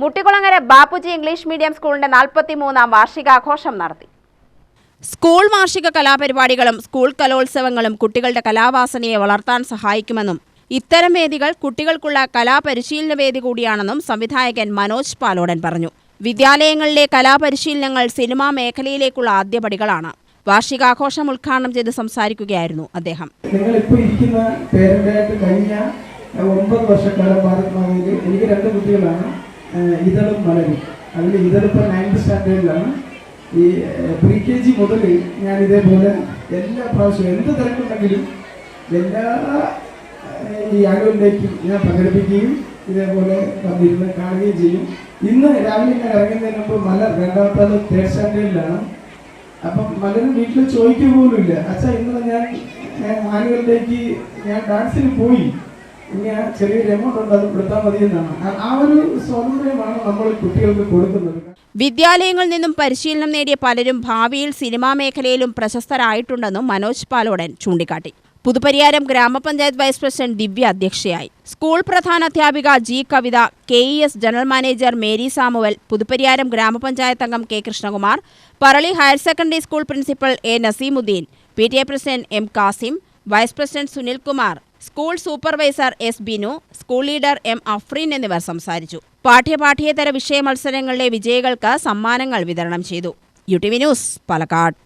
Muttikulangara Bapuji English medium സ്കൂളിന്റെ നാൽപ്പത്തിമൂന്നാം വാർഷികാഘോഷം നടത്തി. School വാർഷിക കലാപരിപാടികളും സ്കൂൾ കലോത്സവങ്ങളും കുട്ടികളുടെ കലാവാസനയെ വളർത്താൻ സഹായിക്കുമെന്നും ഇത്തരം വേദികൾ കുട്ടികൾക്കുള്ള കലാപരിശീലന വേദി കൂടിയാണെന്നും സംവിധായകൻ മനോജ് പാലോടൻ പറഞ്ഞു. വിദ്യാലയങ്ങളിലെ കലാപരിശീലനങ്ങൾ സിനിമാ മേഖലയിലേക്കുള്ള ആദ്യപടികളാണ്. വാർഷികാഘോഷം ഉദ്ഘാടനം ചെയ്ത് സംസാരിക്കുകയായിരുന്നു അദ്ദേഹം. നിങ്ങളിപ്പോൾ ഇരിക്കുന്ന പേരന്റായിട്ട് കഴിഞ്ഞ ഒമ്പത് വർഷക്കാലം ഭാരത് എനിക്ക് രണ്ട് കുട്ടികളാണ്. ഇതളും വളരും അതിൽ ഇതളിപ്പോൾ നയൻത് സ്റ്റാൻഡേർഡിലാണ് ഈ പ്രീ കെ ജി മുതൽ ഞാൻ ഇതേപോലെ എല്ലാ പ്രാവശ്യവും എന്ത് തിരക്കുണ്ടെങ്കിലും എല്ലാ ഈ അകലിലേക്കും ഞാൻ പങ്കെടുപ്പിക്കുകയും ഇതേപോലെ വന്നിരുന്ന് കാണുകയും ചെയ്യും. ഇന്ന് രാവിലെ ഞാൻ ഇറങ്ങുന്നതിന് മുമ്പ് മല രണ്ടാമത്തെ തേർഡ് സ്റ്റാൻഡേർഡിലാണ് അപ്പം മലരും വീട്ടിൽ ചോദിക്കുക പോലും ഇല്ല അച്ഛാ ഇന്നലെ ഞാൻ ഞാൻ ആനുവലിലേക്ക് ഞാൻ ഡാൻസിന് പോയി. ഇനി ആ ചെറിയൊരു എമൗണ്ട് ഉണ്ട് അത് കൊടുത്താൽ മതി എന്നാണ്. ആ- ഒരു സ്വാതന്ത്ര്യമാണ് നമ്മൾ കുട്ടികൾക്ക് കൊടുക്കുന്നത്. വിദ്യാലയങ്ങളിൽ നിന്നും പരിശീലനം നേടിയ പലരും ഭാവിയിൽ സിനിമാ മേഖലയിലും പ്രശസ്തരായിട്ടുണ്ടെന്നും മനോജ് പാലോടൻ ചൂണ്ടിക്കാട്ടി. പുതുപരിയാരം ഗ്രാമപഞ്ചായത്ത് വൈസ് പ്രസിഡന്റ് ദിവ്യ അധ്യക്ഷയായി. School പ്രധാനാധ്യാപിക G Kavitha K E S general manager Mary Samuel Puthupariyaram gramapanchayat അംഗം K Krishnakumar Parali higher secondary school principal A Naseemuddin P T A president M Kasim vice president Sunilkumar school supervisor S Binu school leader M Afreen എന്നിവർ സംസാരിച്ചു. പാഠ്യപാഠ്യേതര വിഷയ മത്സരങ്ങളിലെ വിജയികൾക്ക് സമ്മാനങ്ങൾ വിതരണം ചെയ്തു. U T V news Palakkad.